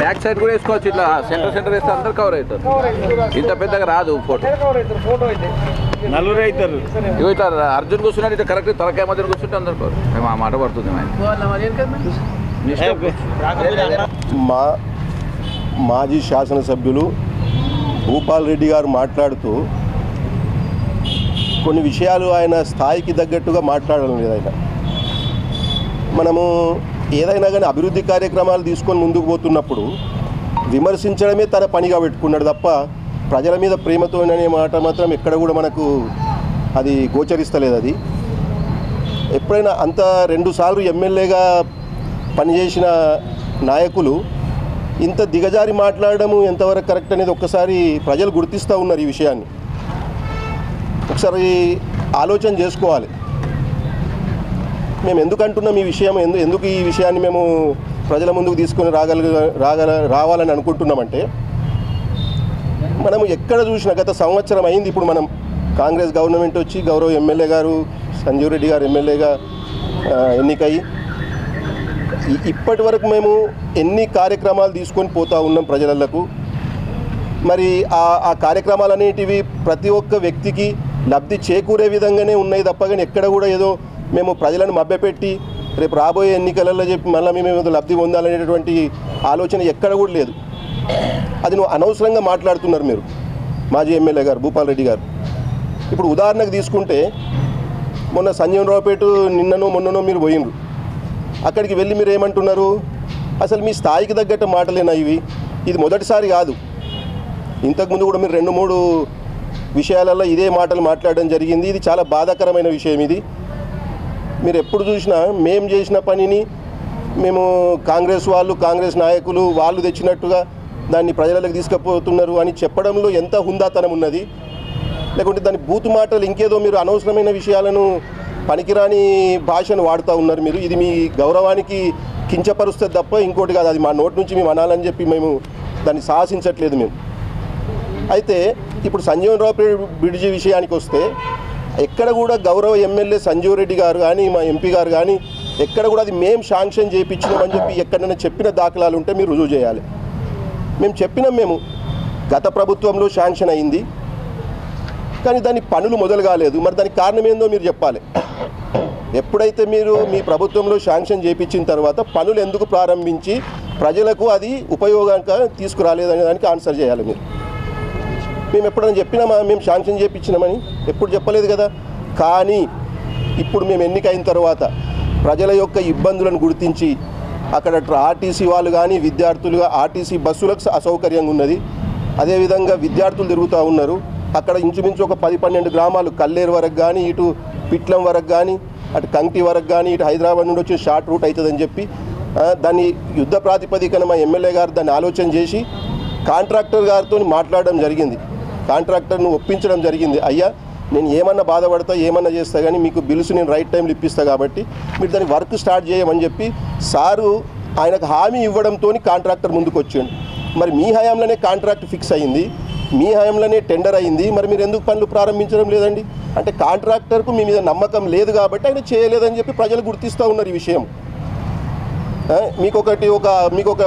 Back side కూడా వేసుకోవచ్చు ఇట్లా సెంటర్ సెంటర్ వేస్తే అందరు కవర్ అవుతారు. ఇంత పెద్దగా రాదు ఫోటో నలుగురు అవుతారు ఇగో ఇట్లా అర్జున్ కూర్చున్నాడు ఇట్లా కరెక్ట్ తలకాయ మధ్య కూర్చుంటే అందరు కవర్ మేము ఆ మాట పడుతుంది. మా మాజీ శాసనసభ్యులు భూపాల్ రెడ్డి గారు మాట్లాడుతూ కొన్ని విషయాలు ఆయన స్థాయికి తగ్గట్టుగా మాట్లాడడం లేదు ఆయన. మనము ఏదైనా కానీ అభివృద్ధి కార్యక్రమాలు తీసుకొని ముందుకు పోతున్నప్పుడు విమర్శించడమే తన పనిగా పెట్టుకున్నాడు తప్ప ప్రజల మీద ప్రేమతోననే మాట మాత్రం ఎక్కడ కూడా మనకు అది గోచరిస్తలేదు అది. ఎప్పుడైనా అంత రెండుసార్లు ఎమ్మెల్యేగా పనిచేసిన నాయకులు ఇంత దిగజారి మాట్లాడడము ఎంతవరకు కరెక్ట్ అనేది ఒక్కసారి ప్రజలు గుర్తిస్తూ ఉన్నారు ఈ విషయాన్ని. ఒకసారి ఆలోచన చేసుకోవాలి. మేము ఎందుకు అంటున్నాం ఈ విషయం? ఎందు ఎందుకు ఈ విషయాన్ని మేము ప్రజల ముందుకు తీసుకొని రాగల రాగల రావాలని అనుకుంటున్నామంటే మనం ఎక్కడ చూసినా గత సంవత్సరం అయింది. ఇప్పుడు మనం కాంగ్రెస్ గవర్నమెంట్ వచ్చి గౌరవ ఎమ్మెల్యే గారు సంజీవ్ రెడ్డి గారు ఎమ్మెల్యేగా ఆ, ఎన్నికయ్యి ఇప్పటి వరకు మేము ఎన్ని కార్యక్రమాలు తీసుకొని పోతా ఉన్నాం ప్రజలకు మరి ఆ ఆ కార్యక్రమాలు అనేటివి ప్రతి ఒక్క వ్యక్తికి లబ్ధి చేకూరే విధంగానే ఉన్నాయి తప్ప కానీ ఎక్కడ కూడా ఏదో మేము ప్రజలను మభ్యపెట్టి రేపు రాబోయే ఎన్నికలలో చెప్పి మళ్ళీ మేము లబ్ధి పొందాలనేటటువంటి ఆలోచన ఎక్కడ కూడా లేదు. అది నువ్వు అనవసరంగా మాట్లాడుతున్నారు మీరు మాజీ ఎమ్మెల్యే గారు భూపాల్ రెడ్డి గారు. ఇప్పుడు ఉదాహరణకు తీసుకుంటే మొన్న సంజీవరావుపేట నిన్ననో మొన్ననో మీరు పోయినరు అక్కడికి వెళ్ళి మీరు ఏమంటున్నారు? అసలు మీ స్థాయికి తగ్గట్టు మాటలేనా ఇవి? ఇది మొదటిసారి కాదు. ఇంతకుముందు కూడా మీరు రెండు మూడు విషయాలలో ఇదే మాటలు మాట్లాడడం జరిగింది. ఇది చాలా బాధాకరమైన విషయం ఇది. మీరు ఎప్పుడు చూసినా మేము చేసిన పనిని మేము కాంగ్రెస్ వాళ్ళు కాంగ్రెస్ నాయకులు వాళ్ళు తెచ్చినట్టుగా దాన్ని ప్రజలకు తీసుకుపోతున్నారు అని చెప్పడంలో ఎంత హుందాతనం ఉన్నది. లేకుంటే దాని బూతు మాటలు ఇంకేదో మీరు అనవసరమైన విషయాలను పనికిరాని భాషను వాడుతూ ఉన్నారు మీరు. ఇది మీ గౌరవానికి కించపరుస్తుంది తప్ప ఇంకోటి కాదు. అది మా నోటి నుంచి మేము అనాలని చెప్పి మేము దాన్ని సాహసించట్లేదు మేము. అయితే ఇప్పుడు సంజీవన్ రావు బ్రిడ్జి విషయానికి వస్తే ఎక్కడ కూడా గౌరవ ఎమ్మెల్యే సంజీవ్ రెడ్డి గారు కానీ మా ఎంపీ గారు కానీ ఎక్కడ కూడా అది మేము శాంక్షన్ చేయించినామని చెప్పి ఎక్కడైనా చెప్పిన దాఖలాలు ఉంటే మీరు రుజువు చేయాలి. మేము చెప్పినాం మేము. గత ప్రభుత్వంలో శాంక్షన్ అయింది. కానీ దాని పనులు మొదలు కాలేదు. మరి దానికి కారణం ఏందో మీరు చెప్పాలి. ఎప్పుడైతే మీరు మీ ప్రభుత్వంలో శాంక్షన్ చేయించిన తర్వాత పనులు ఎందుకు ప్రారంభించి ప్రజలకు అది ఉపయోగంగా తీసుకురాలేదనే దానికి ఆన్సర్ చేయాలి మీరు. మేము ఎప్పుడైనా చెప్పినామా? మేము శాంక్షన్ చేయించినామని ఎప్పుడు చెప్పలేదు కదా. కానీ ఇప్పుడు మేము ఎన్నికైన తర్వాత ప్రజల యొక్క ఇబ్బందులను గుర్తించి అక్కడ ఆర్టీసీ వాళ్ళు కానీ విద్యార్థులుగా ఆర్టీసీ బస్సులకు అసౌకర్యంగా ఉన్నది. అదేవిధంగా విద్యార్థులు తిరుగుతూ ఉన్నారు. అక్కడ ఇంచుమించు ఒక పది పన్నెండు గ్రామాలు కల్లేరు వరకు కానీ ఇటు పిట్లం వరకు కానీ అటు కంకి వరకు కానీ ఇటు హైదరాబాద్ నుండి వచ్చే షార్ట్ రూట్ అవుతుందని చెప్పి దాన్ని యుద్ధ ప్రాతిపదికన మా ఎమ్మెల్యే గారు దాన్ని ఆలోచన చేసి కాంట్రాక్టర్ గారితో మాట్లాడడం జరిగింది. కాంట్రాక్టర్ను ఒప్పించడం జరిగింది. అయ్యా నేను ఏమన్నా బాధపడతా ఏమన్నా చేస్తా కానీ మీకు బిల్స్ నేను రైట్ టైంలో ఇప్పిస్తా కాబట్టి మీరు దాన్ని వర్క్ స్టార్ట్ చేయమని చెప్పి సారు ఆయనకు హామీ ఇవ్వడంతో కాంట్రాక్టర్ ముందుకు వచ్చాడు. మరి మీ హయాంలోనే కాంట్రాక్ట్ ఫిక్స్ అయింది. మీ హయాంలోనే టెండర్ అయింది. మరి మీరు ఎందుకు పనులు ప్రారంభించడం లేదండి? అంటే కాంట్రాక్టర్కు మీ మీద నమ్మకం లేదు కాబట్టి ఆయన చేయలేదని చెప్పి ప్రజలు గుర్తిస్తూ ఉన్నారు ఈ విషయం. మీకు ఒకటి ఒక మీకు ఒక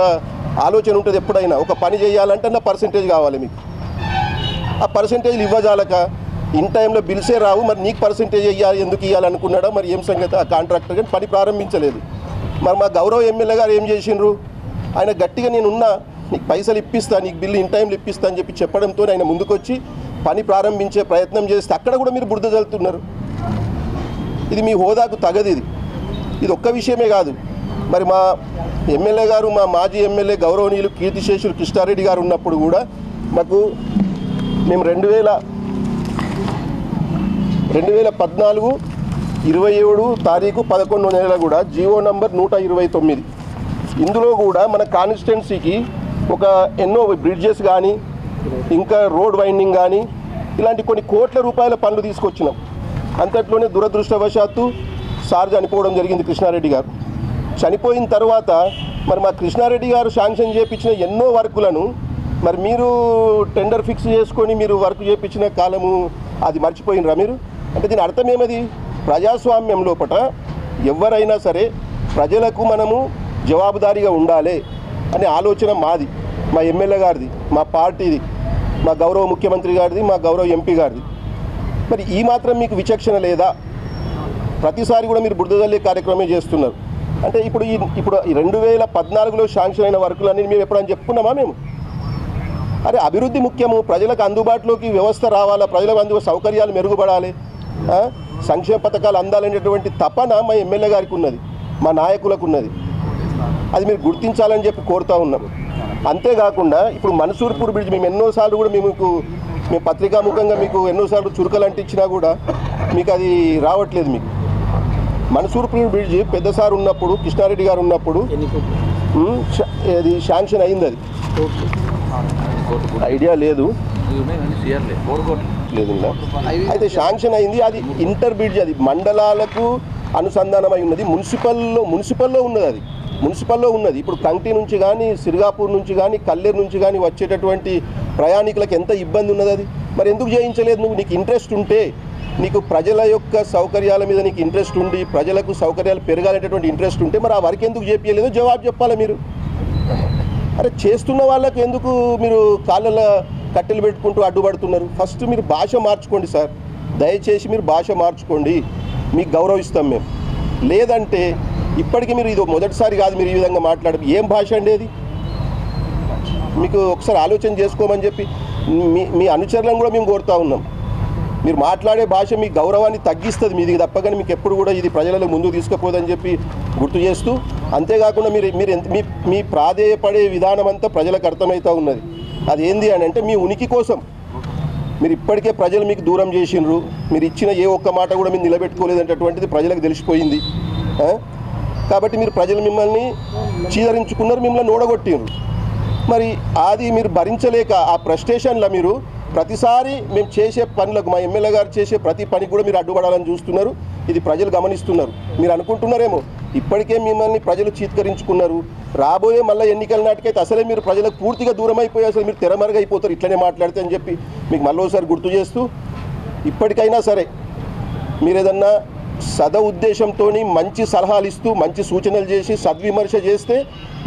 ఆలోచన ఉంటుంది ఎప్పుడైనా. ఒక పని చేయాలంటే నా పర్సంటేజ్ కావాలి మీకు. ఆ పర్సంటేజ్లు ఇవ్వజాలక? ఇన్ టైంలో బిల్సే రావు మరి నీకు పర్సంటేజ్ ఇవ్వాలి ఎందుకు ఇవ్వాలనుకున్నాడో మరి ఏం సంగతి? ఆ కాంట్రాక్టర్ కానీ పని ప్రారంభించలేదు. మరి మా గౌరవ ఎమ్మెల్యే గారు ఏం చేసిండ్రు? ఆయన గట్టిగా నేను ఉన్నా నీకు పైసలు ఇప్పిస్తా నీకు బిల్లు ఇన్ టైంలో ఇప్పిస్తా అని చెప్పి చెప్పడంతో ఆయన ముందుకొచ్చి పని ప్రారంభించే ప్రయత్నం చేస్తే అక్కడ కూడా మీరు బురద చల్లుతున్నారు ఇది మీ హోదాకు తగదు ఇది. ఇది ఒక్క విషయమే కాదు. మరి మా ఎమ్మెల్యే గారు మా మాజీ ఎమ్మెల్యే గౌరవనీయులు కీర్తిశేషులు కృష్ణారెడ్డి గారు ఉన్నప్పుడు కూడా మాకు మేము రెండు వేల రెండు వేల పద్నాలుగు ఇరవై ఏడు తారీఖు పదకొండు నెలల కూడా జియో నంబర్ నూట ఇరవై తొమ్మిది. ఇందులో కూడా మన కాన్స్టిట్యున్సీకి ఒక ఎన్నో బ్రిడ్జెస్ కానీ ఇంకా రోడ్ వైండింగ్ కానీ ఇలాంటి కొన్ని కోట్ల రూపాయల పనులు తీసుకొచ్చినాం. అంతట్లోనే దురదృష్టవశాత్తు సార్ చనిపోవడం జరిగింది కృష్ణారెడ్డి గారు. చనిపోయిన తర్వాత మరి మా కృష్ణారెడ్డి గారు శాంక్షన్ చేయించిన ఎన్నో వర్కులను మరి మీరు టెండర్ ఫిక్స్ చేసుకొని మీరు వర్క్ చేయించిన కాలము అది మర్చిపోయినరా మీరు? అంటే దీని అర్థం ఏమది? ప్రజాస్వామ్యం లోపట ఎవరైనా సరే ప్రజలకు మనము జవాబుదారీగా ఉండాలి అనే ఆలోచన మాది మా ఎమ్మెల్యే గారిది మా పార్టీది మా గౌరవ ముఖ్యమంత్రి గారిది మా గౌరవ ఎంపీ గారిది. మరి ఈ మాత్రం మీకు విచక్షణ లేదా? ప్రతిసారి కూడా మీరు బురద కార్యక్రమే చేస్తున్నారు. అంటే ఇప్పుడు ఈ ఇప్పుడు ఈ రెండు వేల పద్నాలుగులో శాంక్షన్ అయిన వర్కులన్నీ మేము ఎప్పుడని చెప్పుకున్నామా మేము? అరే అభివృద్ధి ముఖ్యము ప్రజలకు అందుబాటులోకి వ్యవస్థ రావాలా ప్రజలకు అందు సౌకర్యాలు మెరుగుపడాలి? సంక్షేమ పథకాలు అందాలనేటువంటి తపన మా ఎమ్మెల్యే గారికి ఉన్నది మా నాయకులకు ఉన్నది. అది మీరు గుర్తించాలని చెప్పి కోరుతా ఉన్నాం. అంతేకాకుండా ఇప్పుడు మన్సూర్పూర్ బ్రిడ్జ్ మేము ఎన్నోసార్లు కూడా మీకు మేము పత్రికాముఖంగా మీకు ఎన్నోసార్లు చురుకలు అంటించినా కూడా మీకు అది రావట్లేదు మీకు. మన్సూర్పూర్ బ్రిడ్జ్ పెద్దసారి ఉన్నప్పుడు కృష్ణారెడ్డి గారు ఉన్నప్పుడు అది శాంక్షన్ అయింది అది. ఐడియా లేదు. సీఆర్లే మూడు కోట్లు లేదు ఇంకా. అయితే శాంక్షన్ అయింది. అది ఇంటర్ బ్రిడ్జ్ అది మండలాలకు అనుసంధానమై ఉన్నది. మున్సిపల్లో మున్సిపల్లో ఉన్నది అది. మున్సిపల్లో ఉన్నది. ఇప్పుడు కంటి నుంచి కానీ సిరిగాపూర్ నుంచి కానీ కల్లేరు నుంచి కానీ వచ్చేటటువంటి ప్రయాణికులకు ఎంత ఇబ్బంది ఉన్నది అది? మరి ఎందుకు చేయించలేదు నువ్వు నీకు ఇంట్రెస్ట్ ఉంటే నీకు ప్రజల యొక్క సౌకర్యాల మీద నీకు ఇంట్రెస్ట్ ఉండి ప్రజలకు సౌకర్యాలు పెరగాలనేటటువంటి ఇంట్రెస్ట్ ఉంటే మరి ఆ వర్క్ ఎందుకు చేపించలేదో జవాబు చెప్పాలి మీరు? అరే చేస్తున్న వాళ్ళకి ఎందుకు మీరు కాళ్ళ కట్టెలు పెట్టుకుంటూ అడ్డుపడుతున్నారు? ఫస్ట్ మీరు భాష మార్చుకోండి సార్. దయచేసి మీరు భాష మార్చుకోండి. మీకు గౌరవిస్తాం మేము. లేదంటే ఇప్పటికీ మీరు ఇది మొదటిసారి కాదు మీరు ఈ విధంగా మాట్లాడు ఏం భాష అండి అది? మీకు ఒకసారి ఆలోచన చేసుకోమని చెప్పి మీ మీ అనుచరులను కూడా మేము కోరుతా ఉన్నాం. మీరు మాట్లాడే భాష మీ గౌరవాన్ని తగ్గిస్తుంది మీది తప్పగానే మీకు ఎప్పుడు కూడా ఇది ప్రజలలో ముందుకు తీసుకుపోదని చెప్పి గుర్తు చేస్తూ అంతేకాకుండా మీరు మీరు ఎంత మీ మీ ప్రాధేయపడే విధానం అంతా ప్రజలకు అర్థమవుతూ ఉన్నది. అది ఏంది అని అంటే మీ ఉనికి కోసం. మీరు ఇప్పటికే ప్రజలు మీకు దూరం చేసిండ్రు మీరు ఇచ్చిన ఏ ఒక్క మాట కూడా మీరు నిలబెట్టుకోలేదంటటువంటిది ప్రజలకు తెలిసిపోయింది. కాబట్టి మీరు ప్రజలు మిమ్మల్ని చీదరించుకున్నారు మిమ్మల్ని నూడగొట్టినారు మరి అది మీరు భరించలేక ఆ ప్రస్టేషన్లో మీరు ప్రతిసారి మేము చేసే పనులకు మా ఎమ్మెల్యే గారు చేసే ప్రతి పనికి కూడా మీరు అడ్డుపడాలని చూస్తున్నారు. ఇది ప్రజలు గమనిస్తున్నారు. మీరు అనుకుంటున్నారేమో ఇప్పటికే మిమ్మల్ని ప్రజలు చీత్కరించుకున్నారు. రాబోయే మళ్ళీ ఎన్నికల నాటికైతే అసలే మీరు ప్రజలకు పూర్తిగా దూరం అయిపోయి అసలు మీరు తెరమరుగైపోతారు ఇట్లనే మాట్లాడితే అని చెప్పి మీకు మళ్ళీ గుర్తు చేస్తూ ఇప్పటికైనా సరే మీరు ఏదన్నా సద ఉద్దేశంతో మంచి సలహాలు ఇస్తూ మంచి సూచనలు చేసి సద్విమర్శ చేస్తే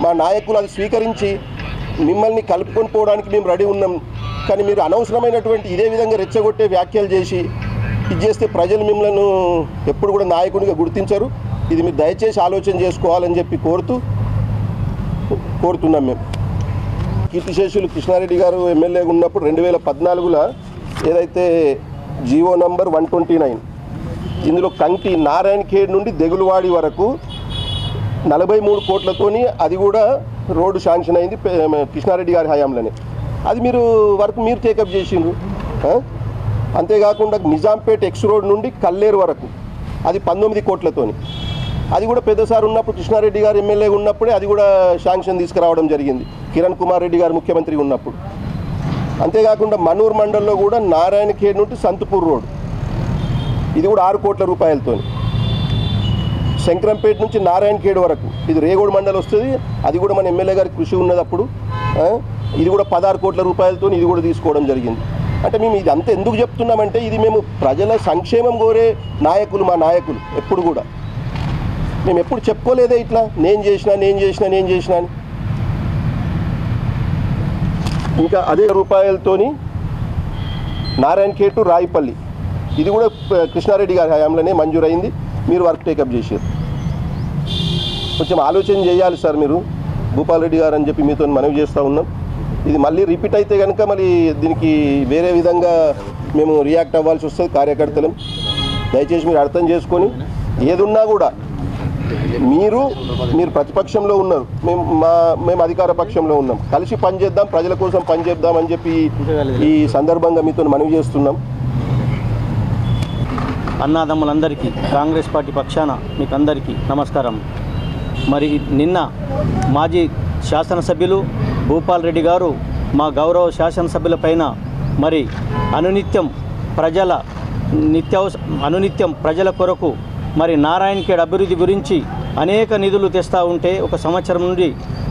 మా నాయకులు అది స్వీకరించి మిమ్మల్ని కలుపుకొని పోవడానికి మేము రెడీ ఉన్నాం. కానీ మీరు అనవసరమైనటువంటి ఇదే విధంగా రెచ్చగొట్టే వ్యాఖ్యలు చేసి ఇది చేస్తే ప్రజలు మిమ్మల్ని ఎప్పుడు కూడా నాయకునిగా గుర్తించరు. ఇది మీరు దయచేసి ఆలోచన చేసుకోవాలని చెప్పి కోరుతూ కోరుతున్నాం మేము. కీర్తిశేషులు కృష్ణారెడ్డి గారు ఎమ్మెల్యేగా ఉన్నప్పుడు రెండు వేల పద్నాలుగులో ఏదైతే GO number one twenty nine ఇందులో కంకి నారాయణ ఖేడ్ నుండి దెగులువాడి వరకు నలభై మూడు కోట్లతోని అది కూడా రోడ్డు శాంక్షన్ అయింది కృష్ణారెడ్డి గారి హయాంలోనే. అది మీరు వరకు మీరు టేకప్ చేసిండ్రు అంతేకాకుండా నిజాంపేట్ ఎక్స్ రోడ్ నుండి కల్లేరు వరకు అది పంతొమ్మిది కోట్లతోని. అది కూడా పెద్దసారి ఉన్నప్పుడు కృష్ణారెడ్డి గారు ఎమ్మెల్యేగా ఉన్నప్పుడే అది కూడా శాంక్షన్ తీసుకురావడం జరిగింది. కిరణ్ కుమార్ రెడ్డి గారు ముఖ్యమంత్రి ఉన్నప్పుడు. అంతేకాకుండా మనూర్ మండల్లో కూడా నారాయణ ఖేడ్ నుండి సంతపూర్ రోడ్. ఇది కూడా ఆరు కోట్ల రూపాయలతోని. శంకరంపేట నుంచి నారాయణ ఖేడ్ వరకు. ఇది రేగోడ్ మండల్ వస్తుంది అది కూడా మన ఎమ్మెల్యే గారి కృషి ఉన్నదప్పుడు ఇది కూడా పదహారు కోట్ల రూపాయలతో ఇది కూడా తీసుకోవడం జరిగింది. అంటే మేము ఇది అంత ఎందుకు చెప్తున్నామంటే ఇది మేము ప్రజల సంక్షేమం కోరే నాయకులు మా నాయకులు ఎప్పుడు కూడా. మేము ఎప్పుడు చెప్పుకోలేదే ఇట్లా నేను చేసిన నేను చేసిన నేను చేసిన అని. ఇంకా అదే రూపాయలతోని నారాయణ కేటు రాయిపల్లి. ఇది కూడా కృష్ణారెడ్డి గారి హయాంలోనే మంజూరైంది. మీరు వర్క్ టేకప్ చేశారు కొంచెం ఆలోచన చేయాలి సార్ మీరు. భూపాల్ రెడ్డి గారు అని చెప్పి మీతో మనవి చేస్తూ ఉన్నాం. ఇది మళ్ళీ రిపీట్ అయితే కనుక మళ్ళీ దీనికి వేరే విధంగా మేము రియాక్ట్ అవ్వాల్సి వస్తుంది కార్యకర్తలం. దయచేసి మీరు అర్థం చేసుకొని ఏదున్నా కూడా మీరు మీరు ప్రతిపక్షంలో ఉన్నారు. మేము మా మేము అధికార పక్షంలో ఉన్నాం. కలిసి పనిచేద్దాం ప్రజల కోసం పనిచేద్దాం అని చెప్పి ఈ సందర్భంగా మీతో మనవి చేస్తున్నాం. అన్నాదమ్ములందరికీ కాంగ్రెస్ పార్టీ పక్షాన మీకు అందరికీ నమస్కారం. మరి నిన్న మాజీ శాసనసభ్యులు భూపాల్ రెడ్డి గారు మా గౌరవ శాసనసభ్యులపైన మరి అనునిత్యం ప్రజల నిత్యావస అనునిత్యం ప్రజల కొరకు మరి నారాయణఖేడ్ అభివృద్ధి గురించి అనేక నిధులు తెస్తూ ఉంటే ఒక సంవత్సరం నుండి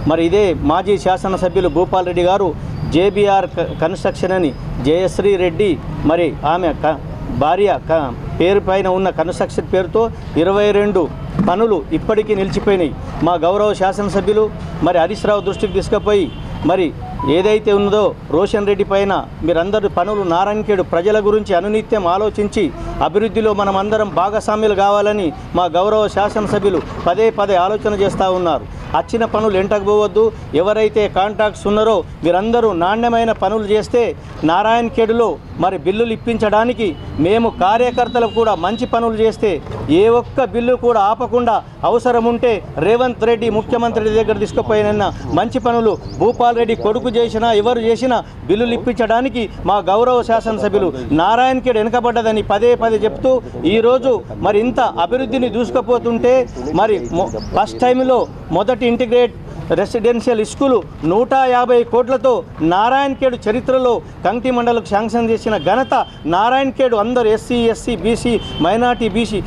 మరి ఇదే మాజీ శాసనసభ్యులు భూపాల్ రెడ్డి గారు జేబీఆర్ క- కన్స్ట్రక్షన్ అని జయశ్రీ రెడ్డి మరి ఆమె క భార్య క పేరు పైన ఉన్న కన్స్ట్రక్షన్ పేరుతో ఇరవై రెండు పనులు ఇప్పటికీ నిలిచిపోయినాయి. మా గౌరవ శాసనసభ్యులు మరి హరీశ్రావు దృష్టికి తీసుకుపోయి మరి ఏదైతే ఉన్నదో రోషన్ రెడ్డి పైన మీరందరూ పనులు నారాయణఖేడు ప్రజల గురించి అనునిత్యం ఆలోచించి అభివృద్ధిలో మనం అందరం భాగస్వామ్యులు కావాలని మా గౌరవ శాసనసభ్యులు పదే పదే ఆలోచన చేస్తూ ఉన్నారు. వచ్చిన పనులు ఎంటకపోవద్దు. ఎవరైతే కాంట్రాక్ట్స్ ఉన్నారో మీరందరూ నాణ్యమైన పనులు చేస్తే నారాయణఖేడులో మరి బిల్లులు ఇప్పించడానికి మేము కార్యకర్తలకు కూడా మంచి పనులు చేస్తే ఏ ఒక్క బిల్లు కూడా ఆపకుండా అవసరం ఉంటే రేవంత్ రెడ్డి ముఖ్యమంత్రి దగ్గర తీసుకుపోయిన మంచి పనులు భూపాల్ రెడ్డి కొడుకు చేసినా ఎవరు చేసినా బిల్లులు ఇప్పించడానికి మా గౌరవ శాసనసభ్యులు నారాయణఖేడ్ వెనుకబడ్డదని పదే పదే చెప్తూ ఈరోజు మరి ఇంత అభివృద్ధిని దూసుకుపోతుంటే మరి ఫస్ట్ టైంలో మొదటి ఇంటిగ్రేట్ రెసిడెన్షియల్ స్కూలు నూట యాభై కోట్లతో నారాయణఖేడ్ చరిత్రలో కంకి మండలకు శాంక్షన్ చేసిన ఘనత నారాయణఖేడ్ అందరు SC SC BC minority BC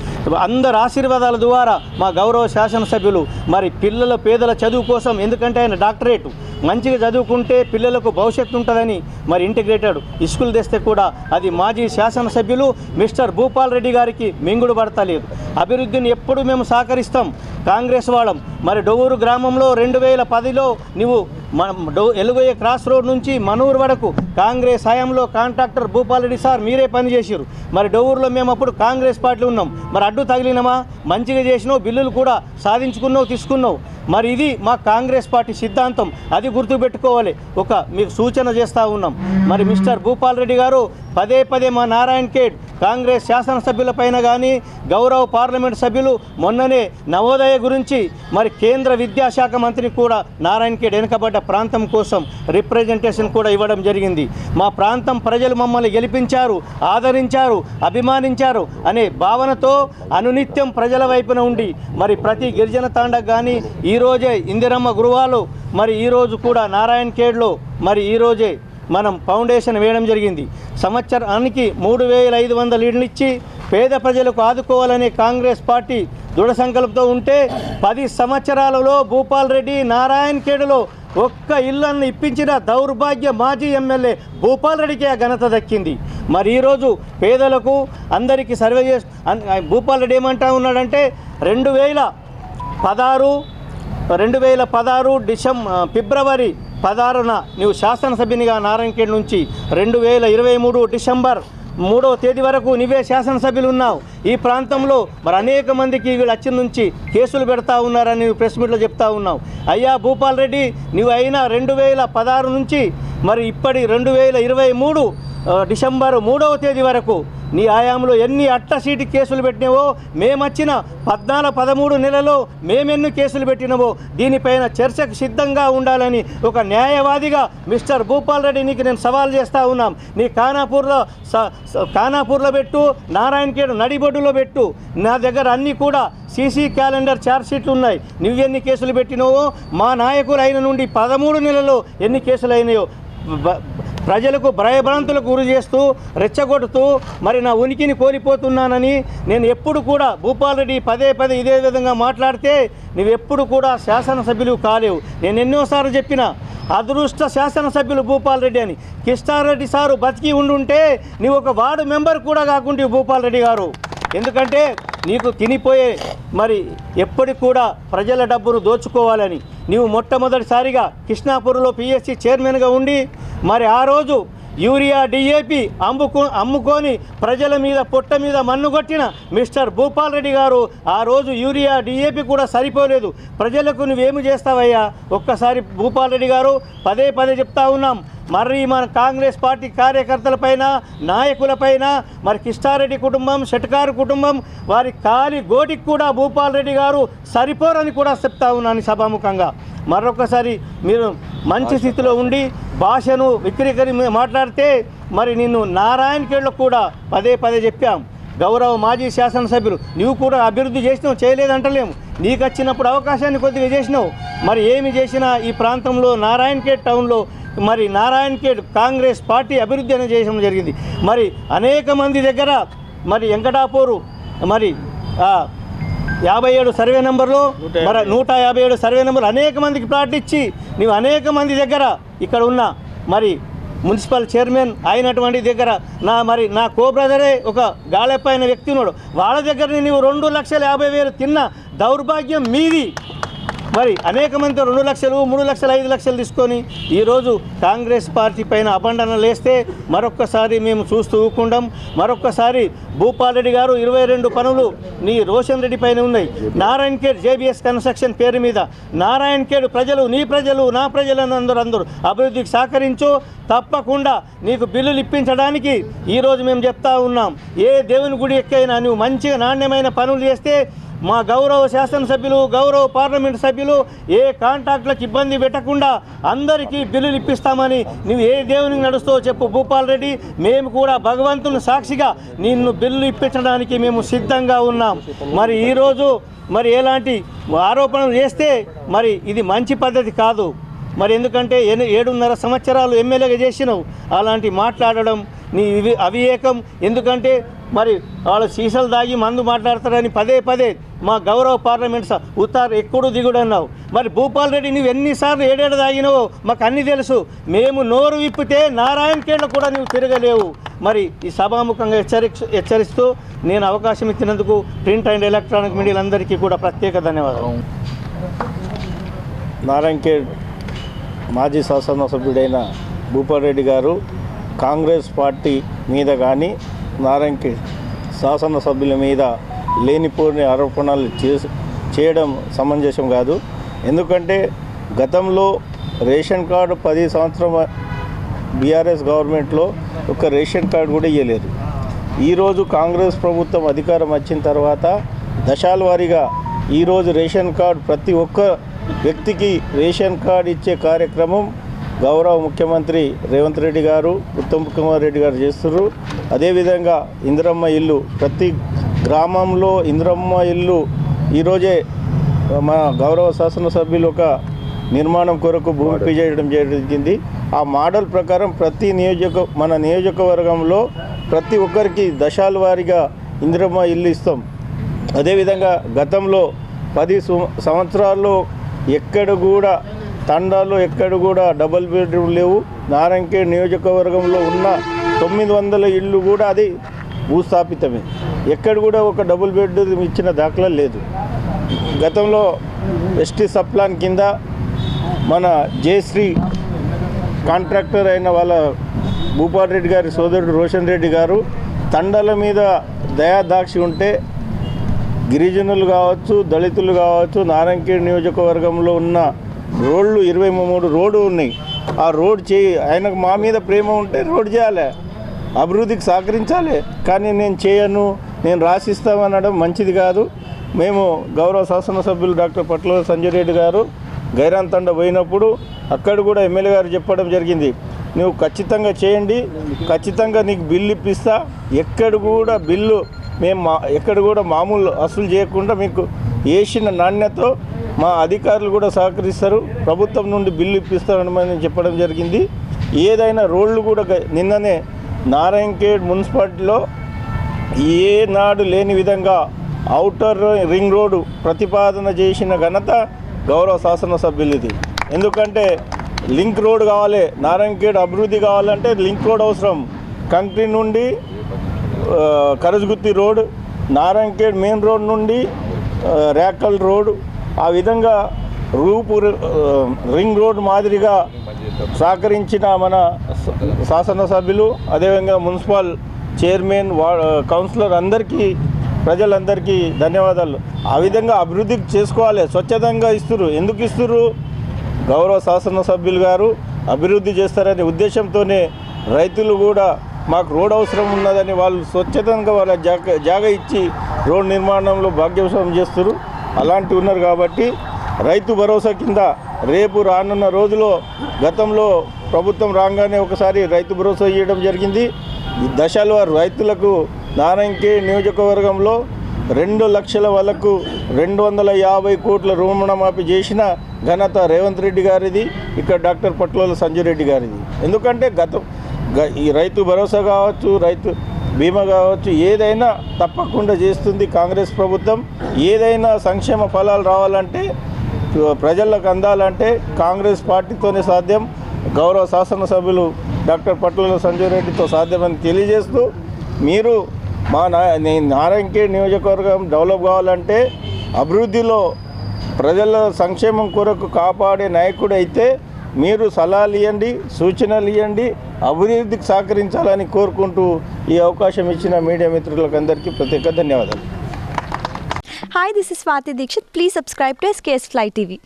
అందరు ఆశీర్వాదాల ద్వారా మా గౌరవ శాసనసభ్యులు. మరి పిల్లల పేదల చదువు కోసం ఎందుకంటే ఆయన డాక్టరేట్. మంచిగా చదువుకుంటే పిల్లలకు భవిష్యత్తు ఉంటుందని మరి ఇంటిగ్రేటెడ్ స్కూల్ తెస్తే కూడా అది మాజీ శాసనసభ్యులు మిస్టర్ భూపాల్ రెడ్డి గారికి మింగుడు పడతలేదు. అభివృద్ధిని ఎప్పుడు మేము సహకరిస్తాం. కాంగ్రెస్ వాళ్ళం మరి డొవ్వూరు గ్రామంలో రెండు వేల పదిలో నువ్వు మన డో ఎలుగొయ్య క్రాస్ రోడ్ నుంచి మనూరు వరకు కాంగ్రెస్ హయాంలో కాంట్రాక్టర్ భూపాలరెడ్డి సార్ మీరే పనిచేసారు మరి డొవ్వూరులో మేము అప్పుడు కాంగ్రెస్ పార్టీ ఉన్నాం. మరి అడ్డు తగిలినమా? మంచిగా చేసినావు బిల్లులు కూడా సాధించుకున్నావు తీసుకున్నావు. మరి ఇది మా కాంగ్రెస్ పార్టీ సిద్ధాంతం. అది గుర్తుపెట్టుకోవాలి. ఒక మీకు సూచన చేస్తూ ఉన్నాం. మరి మిస్టర్ భూపాల్ రెడ్డి గారు పదే పదే మా నారాయణ ఖేడ్ కాంగ్రెస్ శాసనసభ్యులపైన కానీ గౌరవ పార్లమెంట్ సభ్యులు మొన్ననే నవోదయ గురించి మరి కేంద్ర విద్యాశాఖ మంత్రి కూడా నారాయణ ఖేడ్ వెనుకబడ్డ ప్రాంతం కోసం రిప్రజెంటేషన్ కూడా ఇవ్వడం జరిగింది. మా ప్రాంతం ప్రజలు మమ్మల్ని గెలిపించారు ఆదరించారు అభిమానించారు అనే భావనతో అనునిత్యం ప్రజల వైపున ఉండి మరి ప్రతి గిరిజన తాండకు కానీ ఈరోజే ఇందిరమ్మ గృహాలు మరి ఈరోజు కూడా నారాయణ ఖేడ్లో మరి ఈరోజే మనం ఫౌండేషన్ వేయడం జరిగింది. సంవత్సరానికి మూడు వేల ఐదు వందల లీడ్లు ఇచ్చి పేద ప్రజలకు ఆదుకోవాలనే కాంగ్రెస్ పార్టీ దృఢ సంకల్పంతో ఉంటే పది సంవత్సరాలలో భూపాల్ రెడ్డి నారాయణ ఖేడ్లో ఒక్క ఇళ్ళను ఇప్పించిన దౌర్భాగ్య మాజీ ఎమ్మెల్యే భూపాల్ రెడ్డికి ఆ ఘనత దక్కింది. మరి ఈరోజు పేదలకు అందరికీ సర్వే చేసి భూపాల్ రెడ్డి ఏమంటా ఉన్నాడంటే రెండు వేల పదహారు రెండు వేల పదహారు డిసెం ఫిబ్రవరి పదహారున నీవు శాసనసభ్యునిగా నారాయణఖేడ్ నుంచి రెండు వేల ఇరవై మూడు డిసెంబర్ మూడవ తేదీ వరకు నువ్వే శాసనసభ్యులు ఉన్నావు. ఈ ప్రాంతంలో మరి అనేక మందికి వీళ్ళు అచ్చి నుంచి కేసులు పెడతా ఉన్నారని ప్రెస్ మీట్లో చెప్తా ఉన్నావు. అయ్యా భూపాల్ రెడ్డి నువ్వు అయినా రెండు వేల పదహారు నుంచి మరి ఇప్పటి రెండు వేల ఇరవై మూడు డిసెంబర్ మూడవ తేదీ వరకు నీ ఆయాంలో ఎన్ని అట్ట సీటు కేసులు పెట్టినావో మేమొచ్చిన పద్నాలుగు పదమూడు నెలలో మేమెన్ని కేసులు పెట్టినవో దీనిపైన చర్చకు సిద్ధంగా ఉండాలని ఒక న్యాయవాదిగా మిస్టర్ భూపాల్ రెడ్డి నీకు నేను సవాల్ చేస్తూ ఉన్నాం. నీ ఖానాపూర్లో స- ఖానాపూర్లో పెట్టు నారాయణఖేడ్ నడిబొడ్డులో పెట్టు. నా దగ్గర అన్నీ కూడా సీసీ క్యాలెండర్ ఛార్జ్షీట్లు ఉన్నాయి. నువ్వెన్ని కేసులు పెట్టినవో మా నాయకులు అయిన నుండి పదమూడు నెలలో ఎన్ని కేసులు అయినాయో ప్రజలకు భయభ్రాంతులకు గురి చేస్తూ రెచ్చగొడుతూ మరి నా ఉనికిని కోల్పోతున్నానని నేను ఎప్పుడు కూడా భూపాల్ రెడ్డి పదే పదే ఇదే విధంగా మాట్లాడితే నువ్వెప్పుడు కూడా శాసనసభ్యులు కాలేవు. నేను ఎన్నోసార్లు చెప్పిన అదృష్ట శాసనసభ్యులు భూపాల్ రెడ్డి అని. కిష్టారెడ్డి సారు బతికి ఉండుంటే నీవు ఒక వార్డు మెంబర్ కూడా కాకుంటే భూపాల్ రెడ్డి గారు. ఎందుకంటే నీకు తినిపోయే మరి ఎప్పటికి కూడా ప్రజల డబ్బును దోచుకోవాలని. నీవు మొట్టమొదటిసారిగా కృష్ణాపూర్లో పిఎస్సి చైర్మన్గా ఉండి మరి ఆ రోజు యూరియా డిఏపి అమ్ముకు అమ్ముకొని ప్రజల మీద పొట్ట మీద మన్ను కొట్టిన మిస్టర్ భూపాల్ రెడ్డి గారు ఆ రోజు యూరియా డిఏపి కూడా సరిపోలేదు. ప్రజలకు నువ్వేమి చేస్తావయ్యా? ఒక్కసారి భూపాల్ రెడ్డి గారు పదే పదే చెప్తా ఉన్నాం. మరి మన కాంగ్రెస్ పార్టీ కార్యకర్తలపైన నాయకులపైన మరి కిష్టారెడ్డి కుటుంబం షెట్కారు కుటుంబం వారి కాలి గోటికి కూడా భూపాల్ రెడ్డి గారు సరిపోరని కూడా చెప్తా ఉన్నాను సభాముఖంగా. మరొకసారి మీరు మంచి స్థితిలో ఉండి భాషను విక్రీకరి మాట్లాడితే మరి నిన్ను నారాయణఖేడ్లో కూడా పదే పదే చెప్పాం. గౌరవ మాజీ శాసనసభ్యులు నువ్వు కూడా అభివృద్ధి చేసినావు చేయలేదంటలేము. నీకు వచ్చినప్పుడు అవకాశాన్ని కొద్దిగా చేసినావు. మరి ఏమి చేసినా ఈ ప్రాంతంలో నారాయణఖేడ్ టౌన్లో మరి నారాయణఖేడ్ కాంగ్రెస్ పార్టీ అభివృద్ధి అనేది చేయడం జరిగింది. మరి అనేక మంది దగ్గర మరి వెంకటాపూరు మరి యాభై ఏడు సర్వే నెంబర్లో మరి నూట యాభై ఏడు సర్వే నెంబర్ అనేక మందికి ప్లాట్ ఇచ్చి నీవు అనేక మంది దగ్గర ఇక్కడ ఉన్న మరి మున్సిపల్ చైర్మన్ అయినటువంటి దగ్గర నా మరి నా కో బ్రదరే ఒక గాలెప్పైన వ్యక్తి ఉన్నాడు. వాళ్ళ దగ్గర నీవు రెండు లక్షల యాభై వేలు తిన్న దౌర్భాగ్యం మీది. మరి అనేక మంది రెండు లక్షలు మూడు లక్షలు ఐదు లక్షలు తీసుకొని ఈరోజు కాంగ్రెస్ పార్టీ పైన అబండన లేస్తే మరొక్కసారి మేము చూస్తూ ఊకుండాం. మరొక్కసారి భూపాల్ రెడ్డి గారు ఇరవై రెండు పనులు నీ రోషన్ రెడ్డి పైన ఉన్నాయి. నారాయణ ఖేడ్ జేబీఎస్ కన్స్ట్రక్షన్ పేరు మీద నారాయణ ఖేడ్ ప్రజలు నీ ప్రజలు నా ప్రజలు అందరూ అందరూ అభివృద్ధికి సహకరించు. తప్పకుండా నీకు బిల్లులు ఇప్పించడానికి ఈరోజు మేము చెప్తా ఉన్నాం. ఏ దేవుని గుడి ఎక్కైనా నువ్వు మంచిగా నాణ్యమైన పనులు చేస్తే మా గౌరవ శాసనసభ్యులు గౌరవ పార్లమెంట్ సభ్యులు ఏ కాంట్రాక్టులకు ఇబ్బంది పెట్టకుండా అందరికీ బిల్లులు ఇప్పిస్తామని నువ్వు ఏ దేవునికి నడుస్తావో చెప్పు భూపాల్ రెడ్డి. మేము కూడా భగవంతుని సాక్షిగా నిన్ను బిల్లు ఇప్పించడానికి మేము సిద్ధంగా ఉన్నాం. మరి ఈరోజు మరి ఎలాంటి ఆరోపణలు చేస్తే మరి ఇది మంచి పద్ధతి కాదు. మరి ఎందుకంటే ఎన్ని ఏడున్నర సంవత్సరాలు ఎమ్మెల్యేగా చేసినావు. అలాంటి మాట్లాడడం నీ ఇవి అవివేకం. ఎందుకంటే మరి వాళ్ళు సీసాలు దాగి మందు మాట్లాడతారని పదే పదే మా గౌరవ పార్లమెంట్ ఉత్తారు ఎక్కుడు దిగుడు అన్నావు. మరి భూపాల్ రెడ్డి నువ్వు ఎన్నిసార్లు ఏడేడు తాగినావో మాకు అన్నీ తెలుసు. మేము నోరు విప్పితే నారాయణ కేళ్ళ కూడా నువ్వు తిరగలేవు. మరి ఈ సభాముఖంగా హెచ్చరి హెచ్చరిస్తూ నేను అవకాశం ఇచ్చినందుకు ప్రింట్ అండ్ ఎలక్ట్రానిక్ మీడియాలందరికీ కూడా ప్రత్యేక ధన్యవాదాలు. నారాయణఖేడ్ మాజీ శాసనసభ్యుడైన భూపాల్ రెడ్డి గారు కాంగ్రెస్ పార్టీ మీద కానీ నారాయణఖేడ్ శాసనసభ్యుల మీద లేనిపోని ఆరోపణలు చేయడం సమంజసం కాదు. ఎందుకంటే గతంలో రేషన్ కార్డు పది సంవత్సరం బీఆర్ఎస్ గవర్నమెంట్లో ఒక రేషన్ కార్డు కూడా ఇవ్వలేదు ఈరోజు కాంగ్రెస్ ప్రభుత్వం అధికారం వచ్చిన తర్వాత దశాల వారీగా ఈరోజు రేషన్ కార్డు ప్రతి ఒక్క వ్యక్తికి రేషన్ కార్డు ఇచ్చే కార్యక్రమం గౌరవ ముఖ్యమంత్రి రేవంత్ రెడ్డి గారు ఉత్తమ్ కుమార్ రెడ్డి గారు చేస్తున్నారు అదేవిధంగా ఇందిరమ్మ ఇల్లు. ప్రతి గ్రామంలో ఇందిరమ్మ ఇల్లు ఈరోజే మా గౌరవ శాసనసభ్యులు ఒక నిర్మాణం కొరకు భూమి చేయడం జరిగింది. ఆ మోడల్ ప్రకారం ప్రతి నియోజక మన నియోజకవర్గంలో ప్రతి ఒక్కరికి దశాల వారీగా ఇందిరమ్మ ఇల్లు ఇస్తాం. అదేవిధంగా గతంలో పది సంవత్సరాల్లో ఎక్కడ కూడా తండాలో ఎక్కడ కూడా డబుల్ బెడ్రూమ్ లేవు. నారాయణఖేడ్ నియోజకవర్గంలో ఉన్న తొమ్మిది వందల ఇళ్ళు కూడా అది భూస్థాపితమే. ఎక్కడ కూడా ఒక డబుల్ బెడ్రూమ్ ఇచ్చిన దాఖలా లేదు. గతంలో ఎస్టీ సప్లాన్ కింద మన జయశ్రీ కాంట్రాక్టర్ అయిన వాళ్ళ భూపాల్ రెడ్డి గారి సోదరుడు రోషన్ రెడ్డి గారు తండల మీద దయాదాక్షి ఉంటే గిరిజనులు కావచ్చు దళితులు కావచ్చు నారాయణఖేడ్ నియోజకవర్గంలో ఉన్న రోడ్లు ఇరవై మూడు రోడ్డు ఉన్నాయి. ఆ రోడ్ చేయి ఆయనకు మా మీద ప్రేమ ఉంటే రోడ్ చేయాలి. అభివృద్ధికి సహకరించాలి. కానీ నేను చేయను నేను రాసిస్తామనడం మంచిది కాదు. మేము గౌరవ శాసనసభ్యులు డాక్టర్ పట్ల సంజయ్ రెడ్డి గారు గైరాన్ తండ పోయినప్పుడు అక్కడ కూడా ఎమ్మెల్యే గారు చెప్పడం జరిగింది. నువ్వు ఖచ్చితంగా చేయండి ఖచ్చితంగా నీకు బిల్లు ఇప్పిస్తా. ఎక్కడ కూడా బిల్లు మేము మా ఎక్కడ కూడా మామూలు అసలు చేయకుండా మీకు వేసిన నాణ్యతో మా అధికారులు కూడా సహకరిస్తారు. ప్రభుత్వం నుండి బిల్లు ఇప్పిస్తారని చెప్పడం జరిగింది. ఏదైనా రోడ్లు కూడా నిన్ననే నారాయణఖేడ్ మున్సిపాలిటీలో ఏనాడు లేని విధంగా అవుటర్ రింగ్ రోడ్డు ప్రతిపాదన చేసిన ఘనత గౌరవ శాసనసభ్యులది. ఎందుకంటే లింక్ రోడ్ కావాలి నారాయణఖేడ్ అభివృద్ధి కావాలంటే లింక్ రోడ్ అవసరం. కంక్రీ నుండి కరజగుత్తి రోడ్ నారాయణఖేడ్ మెయిన్ రోడ్ నుండి ర్యాకల్ రేకల్ రోడ్ ఆ విధంగా రూపు రింగ్ రోడ్ మాదిరిగా సహకరించిన మన శాసనసభ్యులు అదేవిధంగా మున్సిపల్ చైర్మన్ వా కౌన్సిలర్ అందరికీ ప్రజలందరికీ ధన్యవాదాలు. ఆ విధంగా అభివృద్ధి చేసుకోవాలి స్వచ్ఛతంగా ఇస్తురు ఎందుకు ఇస్తురు గౌరవ శాసనసభ్యులు గారు అభివృద్ధి చేస్తారనే ఉద్దేశంతోనే రైతులు కూడా మాకు రోడ్ అవసరం ఉన్నదని వాళ్ళు స్వచ్ఛతంగా వాళ్ళ జాగ జాగ ఇచ్చి రోడ్ నిర్మాణంలో భాగ్యవసం చేస్తున్నారు అలాంటి ఉన్నారు కాబట్టి రైతు భరోసా కింద రేపు రానున్న రోజులో గతంలో ప్రభుత్వం రాగానే ఒకసారి రైతు భరోసా ఇవ్వడం జరిగింది. ఈ వారు రైతులకు నారాయణకే నియోజకవర్గంలో రెండు లక్షల వాళ్ళకు రెండు వందల యాభై కోట్ల రుణమాఫీ చేసిన ఘనత రేవంత్ రెడ్డి గారిది ఇక్కడ డాక్టర్ పట్లోల సంజయ్ రెడ్డి గారిది. ఎందుకంటే గత గ- ఈ రైతు భరోసా కావచ్చు రైతు బీమా కావచ్చు ఏదైనా తప్పకుండా చేస్తుంది కాంగ్రెస్ ప్రభుత్వం. ఏదైనా సంక్షేమ ఫలాలు రావాలంటే ప్రజలకు అందాలంటే కాంగ్రెస్ పార్టీతోనే సాధ్యం. గౌరవ శాసనసభ్యులు డాక్టర్ పట్ల సంజయ్ రెడ్డితో సాధ్యమని తెలియజేస్తూ మీరు మా నా నియోజకవర్గం డెవలప్ కావాలంటే అభివృద్ధిలో ప్రజల సంక్షేమం కొరకు కాపాడే నాయకుడు అయితే మీరు సలహాలు ఇవ్వండి సూచనలు ఇవ్వండి అభివృద్ధికి సహకరించాలని కోరుకుంటూ ఈ అవకాశం ఇచ్చిన మీడియా మిత్రులకు అందరికీ ప్రత్యేక ధన్యవాదాలు. Hi this is Swathi Dixit please subscribe to SKS fly TV